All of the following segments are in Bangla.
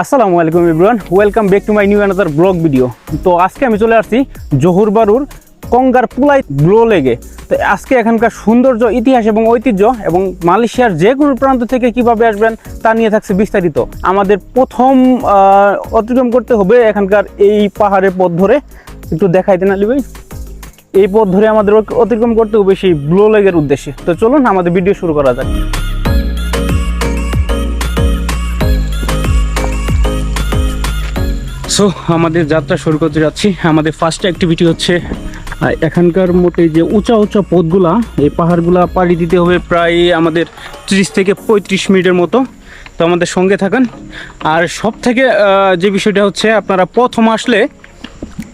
আসসালামু আলাইকুম everyone welcome back to my new another blog video তো আজকে আমি চলে আসছি জহুর বারুর কঙ্গার পুলাই ব্লো লেগে। তো আজকে এখানকার সৌন্দর্য, ইতিহাস এবং ঐতিহ্য এবং মালয়েশিয়ার যে কোনো প্রান্ত থেকে কীভাবে আসবেন তা নিয়ে থাকছে বিস্তারিত। আমাদের প্রথম অতিক্রম করতে হবে এখানকার এই পাহাড়ের পথ ধরে। একটু দেখাই দেন আলী এই পথ ধরে আমাদের অতিক্রম করতে হবে সেই ব্লো লেগের উদ্দেশ্যে। তো চলুন আমাদের ভিডিও শুরু করা যাক। সো আমাদের যাত্রা শুরু করতে যাচ্ছি। আমাদের ফার্স্ট অ্যাক্টিভিটি হচ্ছে এখানকার মোটে যে উঁচা উঁচা পথগুলা, এই পাহাড়গুলা পাড়ি দিতে হবে প্রায় আমাদের ত্রিশ থেকে পঁয়ত্রিশ মিনিটের মতো। তো আমাদের সঙ্গে থাকেন। আর সব থেকে যে বিষয়টা হচ্ছে, আপনারা প্রথম আসলে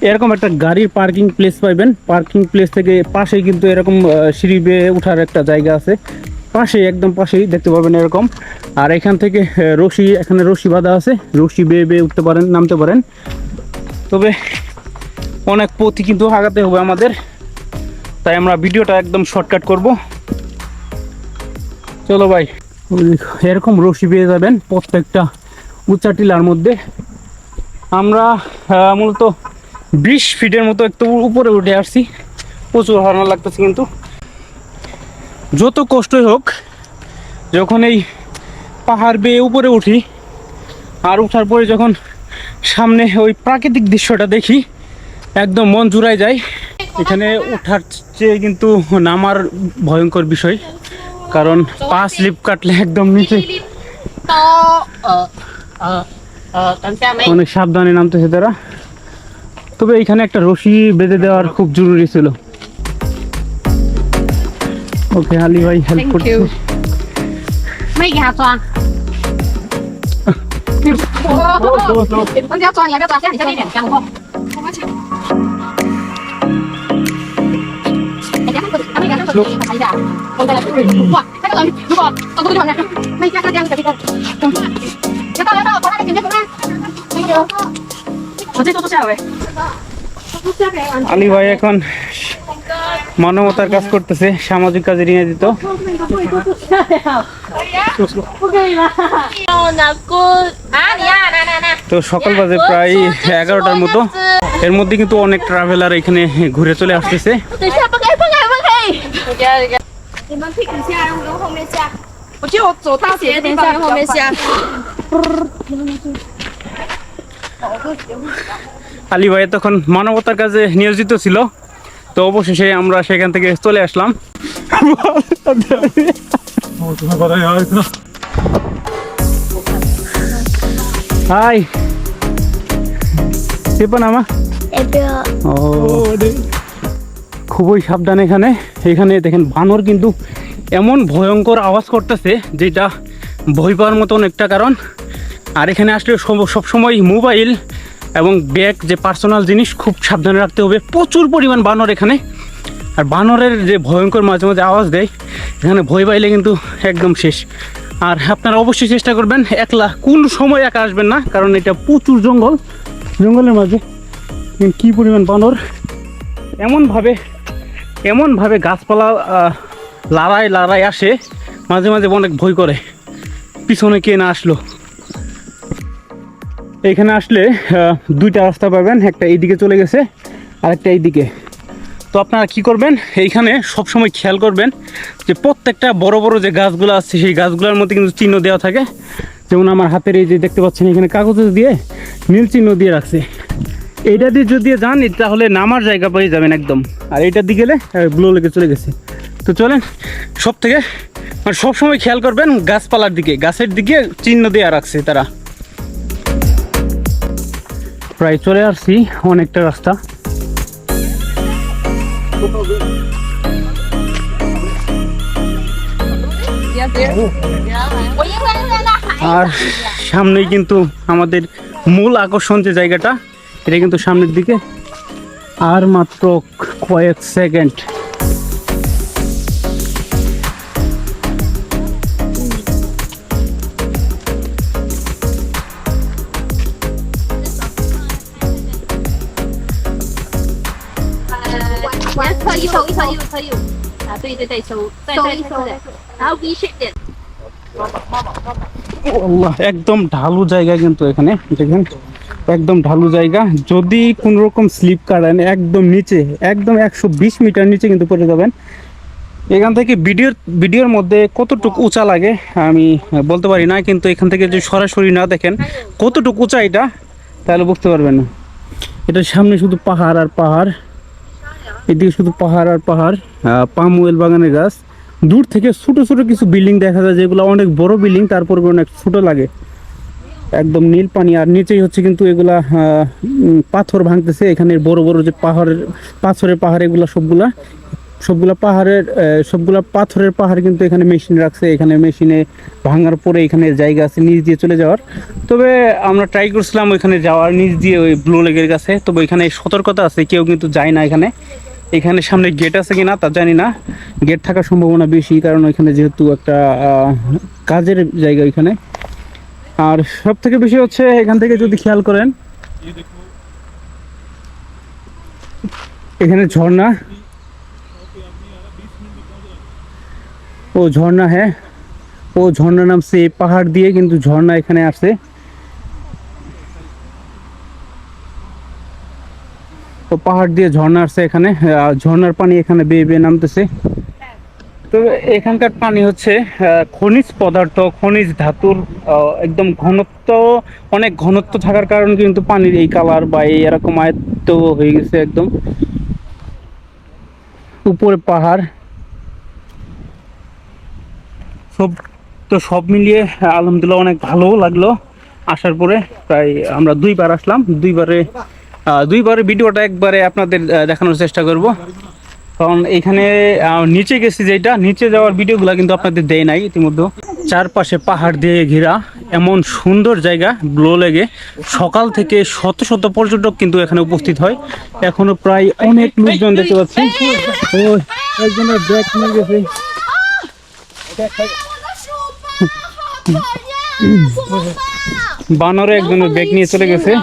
এরকম একটা গাড়ির পার্কিং প্লেস পাইবেন। পার্কিং প্লেস থেকে পাশেই কিন্তু এরকম সিঁড়ি বেয়ে ওঠার একটা জায়গা আছে। পাশেই, একদম পাশেই, দেখতে পাবেন এরকম। আর এখান থেকে রশি, এখানে রশি বাঁধা আছে। রশি বেয়ে বেয়ে উঠতে পারেন, নামতে পারেন। তবে অনেক পথই কিন্তু আগাতে হবে আমাদের। তাই আমরা ভিডিওটা একদম শর্টকাট করব। চলো ভাই, এরকম রশি পেয়ে যাবেন প্রত্যেকটা উঁচা টিলার মধ্যে। আমরা মূলত বিশ ফিটের মতো একটু উপরে উঠে আসছি। প্রচুর হরণ লাগতেছে কিন্তু। যত কষ্টই হোক, যখন এই পাহাড় বেয়ে উপরে উঠি আর উঠার পরে যখন সামনে ওই প্রাকৃতিক দৃশ্যটা দেখি, একদম মন জুড়ায় যায়। এখানে ওঠার চেয়ে কিন্তু নামার ভয়ঙ্কর বিষয়, কারণ পা স্লিপ কাটলে একদম নিচে অনেক সাবধানে নামতেছে তারা। তবে এখানে একটা রশি বেঁধে দেওয়ার খুব জরুরি ছিল। ওকে আলী ভাই হেল্প করছে। মাই গা তো আলী ভাই এখন মানবতার কাজ করতেছে, সামাজিক কাজে নিয়ে দিত তো সকাল বাজে প্রায় এগারোটার মতো। এর মধ্যে কিন্তু অনেক ট্রাভেলার এখানে ঘুরে চলে আসতেছে। আলী ভাই তখন মানবতার কাজে নিয়োজিত ছিল। তো অবশেষে আমরা সেখান থেকে চলে আসলাম। হাই। চেপা নামা ও। খুবই সাবধান এখানে। এখানে দেখেন বানর কিন্তু এমন ভয়ঙ্কর আওয়াজ করতেছে যেটা ভয় পাওয়ার মতন একটা কারণ। আর এখানে আসলে সব- সবসময় মোবাইল এবং ব্যাগ, যে পার্সোনাল জিনিস, খুব সাবধানে রাখতে হবে। প্রচুর পরিমাণ বানর এখানে। আর বানরের যে ভয়ঙ্কর মাঝে মাঝে আওয়াজ দেয়, এখানে ভয় পাইলে কিন্তু একদম শেষ। আর আপনারা অবশ্যই চেষ্টা করবেন, একলা কোন সময় একা আসবেন না, কারণ এটা প্রচুর জঙ্গল। জঙ্গলের মাঝে। কি পরিমাণ বানর। এমনভাবে এমনভাবে গাছপালা লড়াই লড়াই আসে, মাঝে মাঝে অনেক ভয় করে। পিছনে কে না আসলো। এখানে আসলে দুইটা রাস্তা পাবেন, একটা এইদিকে চলে গেছে আর একটা এইদিকে। তো আপনারা কি করবেন, এইখানে সবসময় খেয়াল করবেন যে প্রত্যেকটা বড় বড় যে গাছগুলো আছে, সেই গাছগুলোর মধ্যে কিন্তু চিহ্ন দেওয়া থাকে। যেমন আমার হাতের এই যে দেখতে পাচ্ছেন, এখানে কাগজে দিয়ে নীল চিহ্ন দিয়ে রাখছে। এইটা দিয়ে যদি যান তাহলে নামার জায়গা পেয়ে যাবেন একদম। আর এইটার দিকে গেলে ব্লো লেগে চলে গেছে। তো চলেন সব থেকে মানে সবসময় খেয়াল করবেন গাছপালার দিকে, গাছের দিকে চিহ্ন দেওয়া রাখছে তারা। প্রায় চলে আসছি অনেকটা রাস্তা। আর সামনেই কিন্তু আমাদের মূল আকর্ষণ যে জায়গাটা, এটা কিন্তু সামনের দিকে। আর মাত্র কয়েক সেকেন্ড। 我侧一手，一侧一手，侧一手。啊，对对对，手再再再再，然后 V shape 点。 আল্লাহ একদম ঢালু জায়গা কিন্তু এখানে দেখেন একদম ঢালু জায়গা যদি কোন রকম স্লিপ কাটেন একদম নিচে একদম একশো বিশ মিটার নিচে কিন্তু পড়ে যাবেন এখান থেকে ভিডিওর ভিডিওর মধ্যে কতটুকু উঁচা লাগে আমি বলতে পারি না কিন্তু এখান থেকে যদি সরাসরি না দেখেন কতটুকু উঁচা এটা তাহলে বুঝতে পারবেন না এটার সামনে শুধু পাহাড় আর পাহাড় এদিকে শুধু পাহাড় আর পাহাড় পাম ওয়েল বাগানের গাছ। দূর থেকে ছোট ছোট কিছু বিল্ডিং দেখা যায়, যেগুলো অনেক বড় বিল্ডিং তারপর অনেক ছোট লাগে। একদম নীল পানি, আর নিচেই হচ্ছে কিন্তু এগুলা পাথর ভাঙতেছে। এখানে বড় বড় যে পাহাড়ের, পাথরের পাহাড়, এগুলা সবগুলা সবগুলা পাহাড়ের সবগুলা পাথরের পাহাড় কিন্তু এখানে মেশিন রাখছে। এখানে মেশিনে ভাঙার পরে এখানে জায়গা আছে নিচ দিয়ে চলে যাওয়ার। তবে আমরা ট্রাই করছিলাম ওইখানে যাওয়ার, নিচ দিয়ে ওই ব্লু লেগের কাছে। তবে এখানে সতর্কতা আছে, কেউ কিন্তু যায় না এখানে। এখানে সামনে গেট আছে কিনা তা জানি না। গেট থাকার সম্ভাবনা বেশি, কারণ ওইখানে যেহেতু একটা কাজের জায়গা ওইখানে। আর সব থেকে বেশি হচ্ছে এখান থেকে যদি খেয়াল করেন, এখানে ঝর্ণা। ও ঝর্ণা হ্যাঁ। ও ঝর্ণা নামছে পাহাড় দিয়ে কিন্তু ঝর্ণা এখানে আসছে পাহাড় দিয়ে ঝর্ণা আসছে এখানে। ঝর্ণার পানি এখানে বেয়ে বেয়ে নামতেছে। তো এখানকার পানি হচ্ছে খনিজ পদার্থ, খনিজ ধাতুর একদম ঘনত্ব, অনেক ঘনত্ব থাকার কারণে কিন্তু পানির এই কালার বা এই এরকম আয়ত্ত হয়ে গেছে একদম। উপরে পাহাড়। সব, তো সব মিলিয়ে, আলহামদুলিল্লাহ অনেক ভালো লাগল। আসার পরে প্রায় আমরা দুইবার আসলাম। দুইবারে আহ, দুইবারে ভিডিওটা একবারে আপনাদের দেখানোর চেষ্টা করব। কারণ এখানে নিচে গেছি যেটা নিচে যাওয়ার ভিডিওগুলো কিন্তু আপনাদের দেয় নাই ইতিমধ্যে। চারপাশে পাহাড় দিয়ে ঘেরা এমন সুন্দর জায়গা ব্লো লেগে। সকাল থেকে শত শত পর্যটক কিন্তু এখানে উপস্থিত হয়। এখনও প্রায় অনেক লোকজন দেখতে পাচ্ছি। ও একজনের ব্যাগ নিয়ে গেছে। বানরে একজনের ব্যাগ নিয়ে চলে গেছে।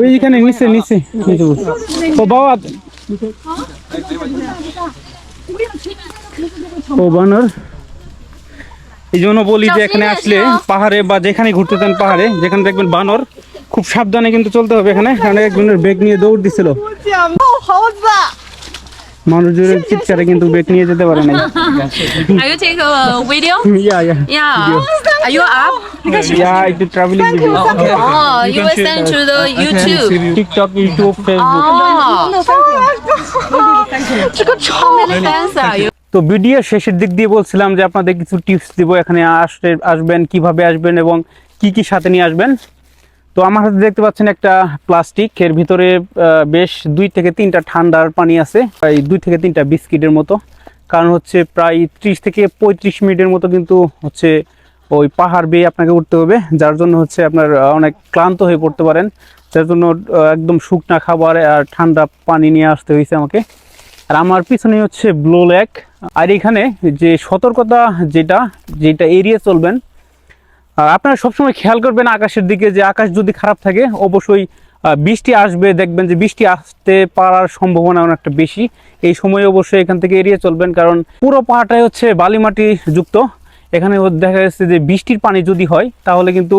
ওইখানে নিচে নিচে নিচে। ও বাবা, ও বানর। এই জন্য বলি যে এখানে আসলে পাহাড়ে বা যেখানে ঘুরতে চান পাহাড়ে, যেখানে দেখবেন বানর, খুব সাবধানে কিন্তু চলতে হবে এখানে। কারণ একজনের ব্যাগ নিয়ে দৌড় দিছিল। মানুষজনের চিৎকারে কিন্তু ব্যাগ নিয়ে যেতে পারে নাই। Are you take a video? Yeah yeah Yeah. Are you up? Yeah একটু travelling video Oh, you will send to the YouTube. TikTok YouTube Facebook Oh. How many fans are তো ভিডিও শেষের দিক দিয়ে বলছিলাম যে আপনাদের কিছু টিপস দিব এখানে আসতে আসবেন কীভাবে আসবেন এবং কি কি সাথে নিয়ে আসবেন? তো আমার হাতে দেখতে পাচ্ছেন একটা প্লাস্টিক এর ভিতরে বেশ দুই থেকে তিনটা ঠান্ডার পানি আছে। প্রায় দুই থেকে তিনটা বিস্কিটের মতো। কারণ হচ্ছে প্রায় ত্রিশ থেকে পঁয়ত্রিশ মিনিটের মতো কিন্তু হচ্ছে ওই পাহাড় বেয়ে আপনাকে উঠতে হবে। যার জন্য হচ্ছে আপনার অনেক ক্লান্ত হয়ে পড়তে পারেন। যার জন্য একদম শুকনা খাবার আর ঠান্ডা পানি নিয়ে আসতে হয়েছে আমাকে। আর আমার পিছনে হচ্ছে ব্লো ল্যাক আর এখানে যে সতর্কতা যেটা যেটা এড়িয়ে চলবেন আপনারা সবসময় খেয়াল করবেন আকাশের দিকে যে আকাশ যদি খারাপ থাকে, অবশ্যই বৃষ্টি আসবে, দেখবেন যে বৃষ্টি আসতে পারার সম্ভাবনা অনেকটা বেশি। এই সময় অবশ্যই এখান থেকে এড়িয়ে চলবেন, কারণ পুরো পাহাড়টাই হচ্ছে বালিমাটি যুক্ত। এখানে দেখা যাচ্ছে যে বৃষ্টির পানি যদি হয়, তাহলে কিন্তু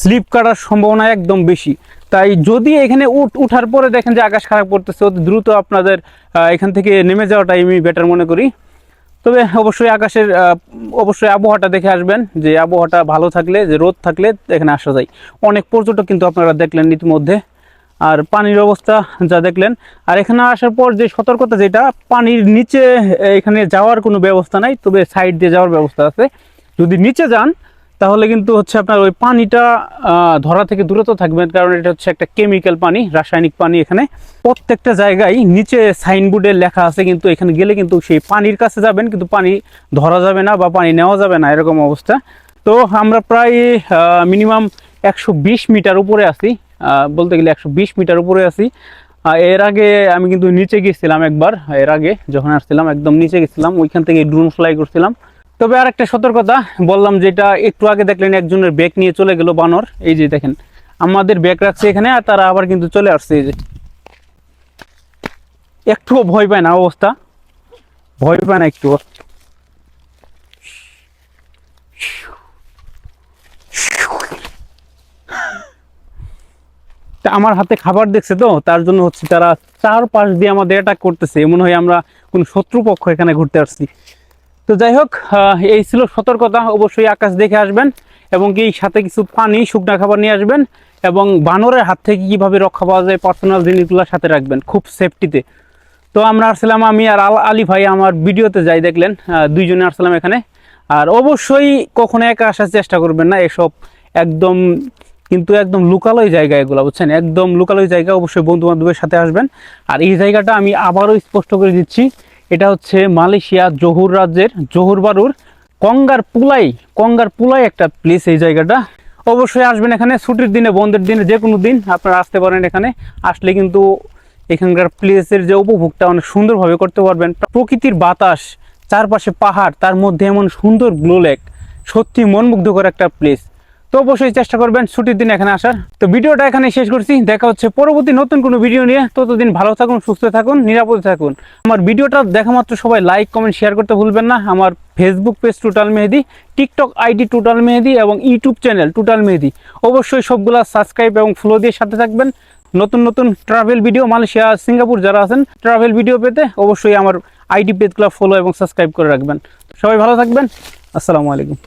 স্লিপ কাটার সম্ভাবনা একদম বেশি। তাই যদি এখানে উঠ, উঠার পরে দেখেন যে আকাশ খারাপ করতেছে, অতি দ্রুত আপনাদের এখান থেকে নেমে যাওয়াটাই আমি বেটার মনে করি। তবে অবশ্যই আকাশের অবশ্যই আবহাওয়াটা দেখে আসবেন যে আবহাওয়াটা ভালো থাকলে, যে রোদ থাকলে এখানে আসা যায়। অনেক পর্যটক কিন্তু আপনারা দেখলেন ইতিমধ্যে। আর পানির অবস্থা যা দেখলেন, আর এখানে আসার পর যে সতর্কতা যেটা, পানির নিচে এখানে যাওয়ার কোনো ব্যবস্থা নাই, তবে সাইড দিয়ে যাওয়ার ব্যবস্থা আছে। যদি নিচে যান তাহলে কিন্তু হচ্ছে আপনার ওই পানিটা ধরা থেকে দূরত থাকবেন, কারণ এটা হচ্ছে একটা কেমিক্যাল পানি, রাসায়নিক পানি এখানে। প্রত্যেকটা জায়গায় নিচে সাইনবোর্ডে লেখা আছে, কিন্তু এখানে গেলে কিন্তু সেই পানির কাছে যাবেন, কিন্তু পানি ধরা যাবে না বা পানি নেওয়া যাবে না, এরকম অবস্থা। তো আমরা প্রায় মিনিমাম একশো বিশ মিটার উপরে আছি বলতে গেলে একশো বিশ মিটার উপরে আছি। এর আগে আমি কিন্তু নিচে গেছিলাম একবার, এর আগে যখন আসছিলাম, একদম নিচে গেছিলাম, ওইখান থেকে ড্রোন ফ্লাই করছিলাম। তবে আর একটা সতর্কতা, বললাম যেটা একটু আগে দেখলেন একজনের ব্যাগ নিয়ে চলে গেল বানর। এই যে দেখেন, আমাদের ব্যাগ রাখছে এখানে আর তারা আবার কিন্তু চলে আসছে এই যে। একটুও ভয় পায় না অবস্থা। ভয় পায় না একটুও। আমার হাতে খাবার দেখছে তো, তার জন্য হচ্ছে তারা চারপাশ দিয়ে আমাদের অ্যাটাক করতেছে। মনে হয় আমরা কোন শত্রুপক্ষ এখানে ঘুরতে আসছি। তো যাই হোক এই ছিল সতর্কতা, অবশ্যই আকাশ দেখে আসবেন এবং কি সাথে কিছু পানি, শুকনা খাবার নিয়ে আসবেন এবং বানরের হাত থেকে কীভাবে রক্ষা পাওয়া যায় পার্সোনাল জিনিসগুলো সাথে রাখবেন খুব সেফটিতে তো আমরা আসলাম আমি আর আল- আলী ভাই আমার ভিডিওতে যাই দেখলেন দুইজনে আসলাম এখানে। আর অবশ্যই কখনো একা আসার চেষ্টা করবেন না, এসব একদম কিন্তু একদম লুকালয় জায়গা এগুলো, বুঝছেন? একদম লুকালয় জায়গা, অবশ্যই বন্ধু বান্ধবের সাথে আসবেন। আর এই জায়গাটা আমি আবারও স্পষ্ট করে দিচ্ছি এটা হচ্ছে মালয়েশিয়া জহুর রাজ্যের জহুর বারুর কঙ্গার পুলাই কঙ্গার পুলাই একটা প্লেস এই জায়গাটা। অবশ্যই আসবেন এখানে, ছুটির দিনে, বন্ধের দিনে যে কোনো দিন আপনারা আসতে পারেন এখানে। আসলে কিন্তু এখানকার প্লেসের যে উপভোগটা অনেক সুন্দরভাবে করতে পারবেন। প্রকৃতির বাতাস, চারপাশে পাহাড়, তার মধ্যে এমন সুন্দর গ্লো লেক সত্যি মনমুগ্ধকর একটা প্লেস তো অবশ্যই চেষ্টা করবেন ছুটির দিন এখানে আসার। তো ভিডিওটা এখানে শেষ করছি। দেখা হচ্ছে পরবর্তী নতুন কোনো ভিডিও নিয়ে। ততদিন ভালো থাকুন, সুস্থ থাকুন, নিরাপদে থাকুন। আমার ভিডিওটা দেখা মাত্র সবাই লাইক কমেন্ট শেয়ার করতে ভুলবেন না। আমার Facebook page total Mehedi TikTok ID total Mehedi এবং ইউটিউব চ্যানেল টোটাল মেহেদি অবশ্যই সবগুলা সাবস্ক্রাইব এবং ফলো দিয়ে সাথে থাকবেন। নতুন নতুন ট্রাভেল ভিডিও মালয়েশিয়া সিঙ্গাপুর যারা আছেন ট্রাভেল ভিডিও পেতে অবশ্যই আমার আইডি পেজগুলো ফলো এবং সাবস্ক্রাইব করে রাখবেন। সবাই ভালো থাকবেন। আসসালামু আলাইকুম।